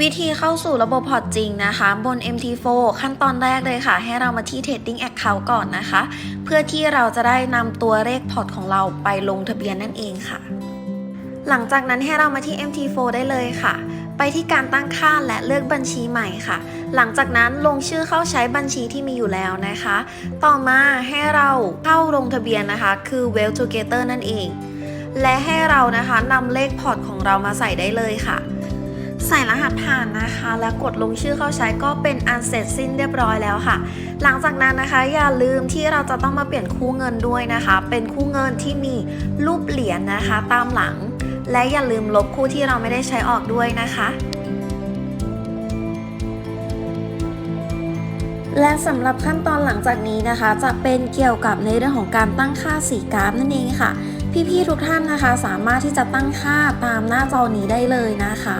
วิธีเข้าสู่ระบบพอร์ตจริงนะคะ บน MT4 ขั้นตอนแรกเลยค่ะ ให้เรามาที่ Trading Account ก่อนนะคะ เพื่อที่เราจะได้นำตัวเลขพอร์ตของเราไปลงทะเบียนนั่นเองค่ะ หลังจากนั้นให้เรามาที่ MT4 ได้เลยค่ะ ไปที่การตั้งค่าและเลือกบัญชีใหม่ค่ะ หลังจากนั้นลงชื่อเข้าใช้บัญชีที่มีอยู่แล้วนะคะ ต่อมาให้เราเข้าลงทะเบียนนะคะ คือ Well Together นั่นเอง และให้เรานะคะนำเลขพอร์ตของเรามาใส่ได้เลยค่ะ ใส่รหัสผ่านนะคะ แล้วกดลงชื่อเข้าใช้ก็เป็นอันเสร็จสิ้นเรียบร้อยแล้วค่ะ หลังจากนั้นนะคะ อย่าลืมที่เราจะต้องมาเปลี่ยนคู่เงินด้วยนะคะ เป็นคู่เงินที่มีรูปเหรียญนะคะ ตามหลัง และอย่าลืมลบคู่ที่เราไม่ได้ใช้ออกด้วยนะคะ และสำหรับขั้นตอนหลังจากนี้นะคะ จะเป็นเกี่ยวกับในเรื่องของการตั้งค่าสีกราฟนั่นเองค่ะ พี่ๆทุกท่านนะคะ สามารถที่จะตั้งค่าตามหน้าจอนี้ได้เลยนะคะ